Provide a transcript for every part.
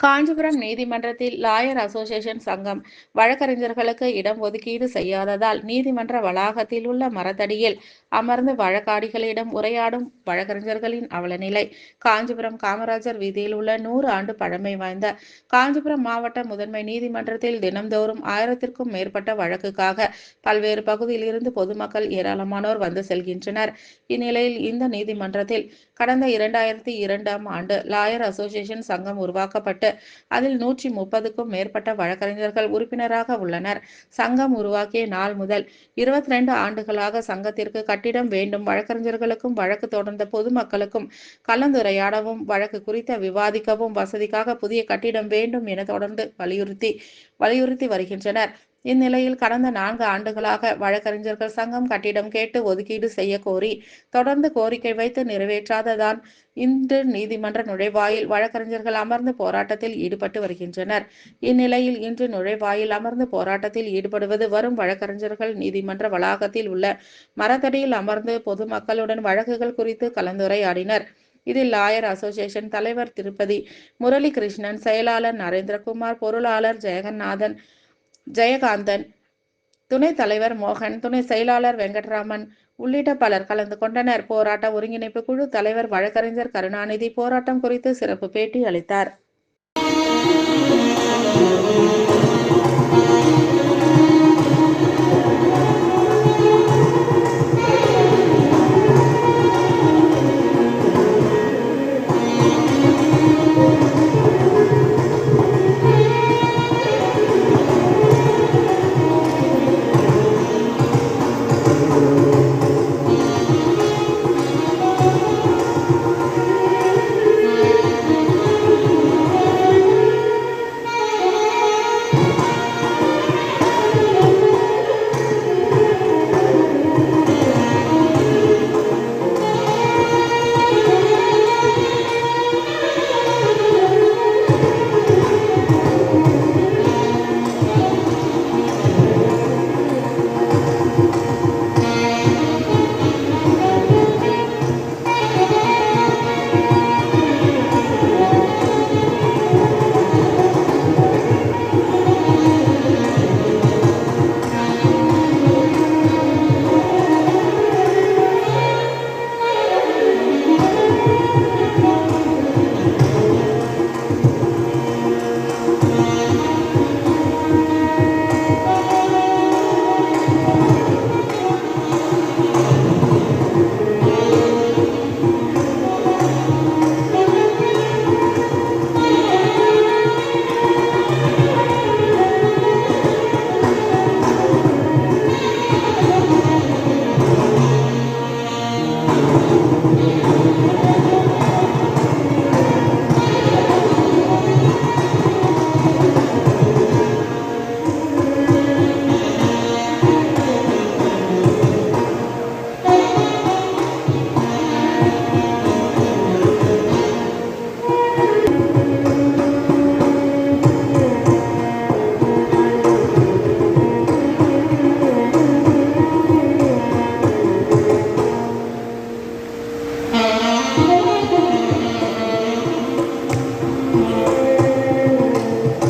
காஞ்சிபுரம் நீதிமன்றத்தில் lawyer association சங்கம் வழக்கறிஞர்களுக்கு இடம் ஒதுக்கீடு செய்யாததால் நீதிமன்ற வளாகத்தில் உள்ள மரத்தடியில் அமர்ந்து வழக்காடிகளிடம் உரையாடும் வழக்கறிஞர்களின் அவலநிலை. காஞ்சிபுரம் காமராஜர் வீதியில் உள்ள நூறு ஆண்டு பழமை வாய்ந்த காஞ்சிபுரம் மாவட்ட முதன்மை நீதிமன்றத்தில் தினம்தோறும் ஆயிரத்திற்கும் மேற்பட்ட வழக்குக்காக பல்வேறு பகுதியில் இருந்து பொதுமக்கள் ஏராளமானோர் வந்து செல்கின்றனர். இந்நிலையில் இந்த நீதிமன்றத்தில் கடந்த இரண்டாயிரத்தி இரண்டாம் ஆண்டு லாயர் அசோசியேஷன் சங்கம் உருவாக்கப்பட்டு உள்ளது அதில் நூற்றி முப்பதுக்கும் மேற்பட்ட வழக்கறிஞர்கள் உறுப்பினராக உள்ளனர். சங்கம் உருவாக்கிய நாள் முதல் இருபத்தி ரெண்டு ஆண்டுகளாக சங்கத்திற்கு கட்டிடம் வேண்டும் வழக்கறிஞர்களுக்கும் வழக்கு தொடர்ந்த பொதுமக்களுக்கும் கலந்துரையாடவும் வழக்கு குறித்த விவாதிக்கவும் வசதிக்காக புதிய கட்டிடம் வேண்டும் என தொடர்ந்து வலியுறுத்தி வலியுறுத்தி வருகின்றனர். இந்நிலையில் கடந்த நான்கு ஆண்டுகளாக வழக்கறிஞர்கள் சங்கம் கட்டிடம் கேட்டு ஒதுக்கீடு செய்ய கோரி தொடர்ந்து கோரிக்கை வைத்து நிறைவேற்றாததான் இன்று நீதிமன்ற நுழைவாயில் வழக்கறிஞர்கள் அமர்ந்து போராட்டத்தில் ஈடுபட்டு வருகின்றனர். இந்நிலையில் இன்று நுழைவாயில் அமர்ந்து போராட்டத்தில் ஈடுபடுவது வரும் வழக்கறிஞர்கள் நீதிமன்ற வளாகத்தில் உள்ள மரத்தடியில் அமர்ந்து பொதுமக்களுடன் வழக்குகள் குறித்து கலந்துரையாடினர். இதில் லாயர் அசோசியேஷன் தலைவர் திருப்பதி முரளி கிருஷ்ணன் செயலாளர் நரேந்திரகுமார் பொருளாளர் ஜெகநாதன் ஜெயகாந்தன் துணைத் தலைவர் மோகன் துணை செயலாளர் வெங்கட்ராமன் உள்ளிட்ட பலர் கலந்து கொண்டனர். போராட்ட ஒருங்கிணைப்பு குழு தலைவர் வழக்கறிஞர் கருணாநிதி போராட்டம் குறித்து சிறப்பு பேட்டி அளித்தார்.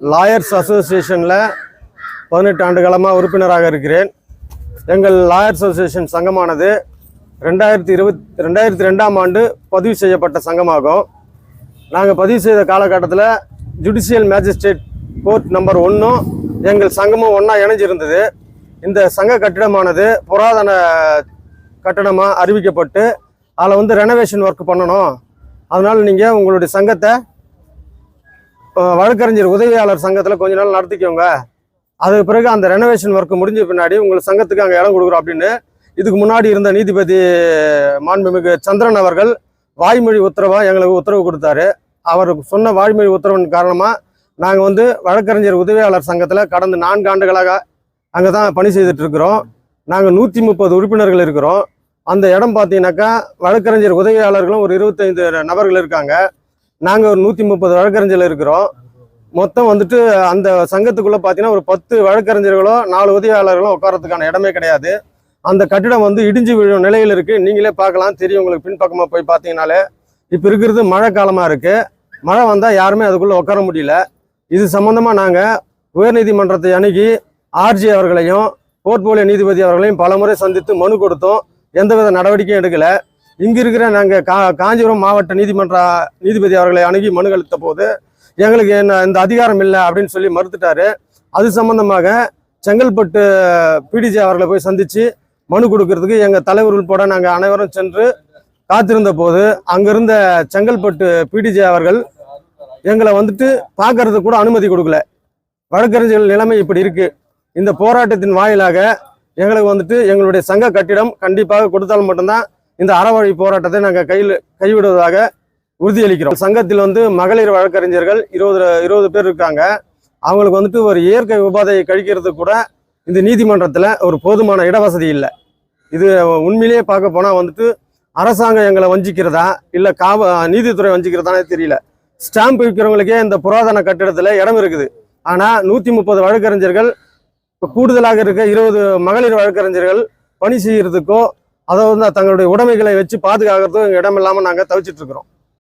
லாயர்ஸ் அசோசியேஷனில் பதினெட்டு ஆண்டு காலமாக உறுப்பினராக இருக்கிறேன். எங்கள் லாயர்ஸ் அசோசியேஷன் சங்கமானது ரெண்டாயிரத்தி இருபத் ரெண்டாயிரத்தி ரெண்டாம் ஆண்டு பதிவு செய்யப்பட்ட சங்கமாகும். நாங்கள் பதிவு செய்த காலகட்டத்தில் ஜுடிஷியல் மேஜிஸ்ட்ரேட் கோர்ட் நம்பர் ஒன்றும் எங்கள் சங்கமும் ஒன்றா இணைஞ்சிருந்தது. இந்த சங்க கட்டிடமானது புராதன கட்டடமாக அறிவிக்கப்பட்டு அதில் வந்து ரெனோவேஷன் ஒர்க் பண்ணணும். அதனால் நீங்கள் உங்களுடைய சங்கத்தை வழக்கறிஞர் உதவியாளர் சங்கத்தில் கொஞ்ச நாள் நடத்திக்கோங்க. அதுக்கு பிறகு அந்த ரெனோவேஷன் ஒர்க் முடிஞ்ச பின்னாடி உங்களுக்கு சங்கத்துக்கு அங்கே இடம் கொடுக்குறோம் அப்படின்னு இதுக்கு முன்னாடி இருந்த நீதிபதி மாண்புமிகு சந்திரன் அவர்கள் வாய்மொழி உத்தரவாக எங்களுக்கு உத்தரவு கொடுத்தாரு. அவர் சொன்ன வாய்மொழி உத்தரவின் காரணமாக நாங்கள் வந்து வழக்கறிஞர் உதவியாளர் சங்கத்தில் கடந்த நான்கு ஆண்டுகளாக அங்கே தான் பணி செய்துட்டு இருக்கிறோம் நாங்கள் நூற்றி முப்பது உறுப்பினர்கள் இருக்கிறோம். அந்த இடம் பார்த்தீங்கன்னாக்கா வழக்கறிஞர் உதவியாளர்களும் ஒரு இருபத்தைந்து நபர்கள் இருக்காங்க. நாங்கள் ஒரு நூற்றி முப்பது வழக்கறிஞர்கள் இருக்கிறோம். மொத்தம் வந்துட்டு அந்த சங்கத்துக்குள்ளே பார்த்தீங்கன்னா ஒரு பத்து வழக்கறிஞர்களோ நாலு உதவியாளர்களோ உட்காரத்துக்கான இடமே கிடையாது. அந்த கட்டிடம் வந்து இடிஞ்சு விழும் நிலையில் இருக்குது நீங்களே பார்க்கலாம். தெரியும். உங்களுக்கு பின்பக்கமாக போய் பார்த்தீங்கனாலே இப்போ இருக்கிறது மழை காலமாக இருக்குது மழை வந்தால் யாருமே அதுக்குள்ளே உட்கார முடியல. இது சம்மந்தமாக நாங்கள் உயர்நீதிமன்றத்தை அணுகி ஆர்ஜி அவர்களையும் போர்ட்போலியோ நீதிபதி அவர்களையும் பலமுறை சந்தித்து மனு கொடுத்தோம். எந்தவித நடவடிக்கையும் எடுக்கலை. இங்கே இருக்கிற நாங்கள் கா காஞ்சிபுரம் மாவட்ட நீதிமன்ற நீதிபதி அவர்களை அணுகி மனு அளித்த போது எங்களுக்கு என்ன இந்த அதிகாரம் இல்லை அப்படின்னு சொல்லி மறுத்துட்டாரு. அது சம்பந்தமாக செங்கல்பட்டு பிடிஜே அவர்களை போய் சந்தித்து மனு கொடுக்கறதுக்கு எங்கள் தலைவர் உள்பட நாங்கள் அனைவரும் சென்று காத்திருந்த போது அங்கிருந்த செங்கல்பட்டு பிடிஜே அவர்கள் எங்களை வந்துட்டு பார்க்கறதுக்கு கூட அனுமதி கொடுக்கல. வழக்கறிஞர்கள் நிலைமை இப்படி இருக்கு. இந்த போராட்டத்தின் வாயிலாக எங்களுக்கு வந்துட்டு எங்களுடைய சங்க கட்டிடம் கண்டிப்பாக கொடுத்தால் மட்டும்தான் இந்த அறவழி போராட்டத்தை நாங்கள் கையில் கைவிடுவதாக உறுதியளிக்கிறோம். சங்கத்தில் வந்து மகளிர் வழக்கறிஞர்கள் இருபது இருபது பேர் இருக்காங்க. அவங்களுக்கு வந்துட்டு ஒரு இயற்கை உபாதையை கழிக்கிறது கூட இந்த நீதிமன்றத்தில் ஒரு போதுமான இடவசதி இல்லை. இது உண்மையிலேயே பார்க்க போனால் வந்துட்டு அரசாங்கம் எங்களை வஞ்சிக்கிறதா இல்லை காவ நீதித்துறை வஞ்சிக்கிறதானே தெரியல. ஸ்டாம்ப் விற்கிறவங்களுக்கே இந்த புராதன கட்டிடத்தில் இடம் இருக்குது. ஆனால் நூற்றி முப்பது வழக்கறிஞர்கள் இப்போ கூடுதலாக இருக்க இருபது மகளிர் வழக்கறிஞர்கள் பணி செய்கிறதுக்கோ அதை வந்து தங்களுடைய உடைமைகளை வச்சு பாதுகாக்கிறதும் இடமில்லாமல் நாங்கள் தவிச்சிட்டு இருக்கிறோம்.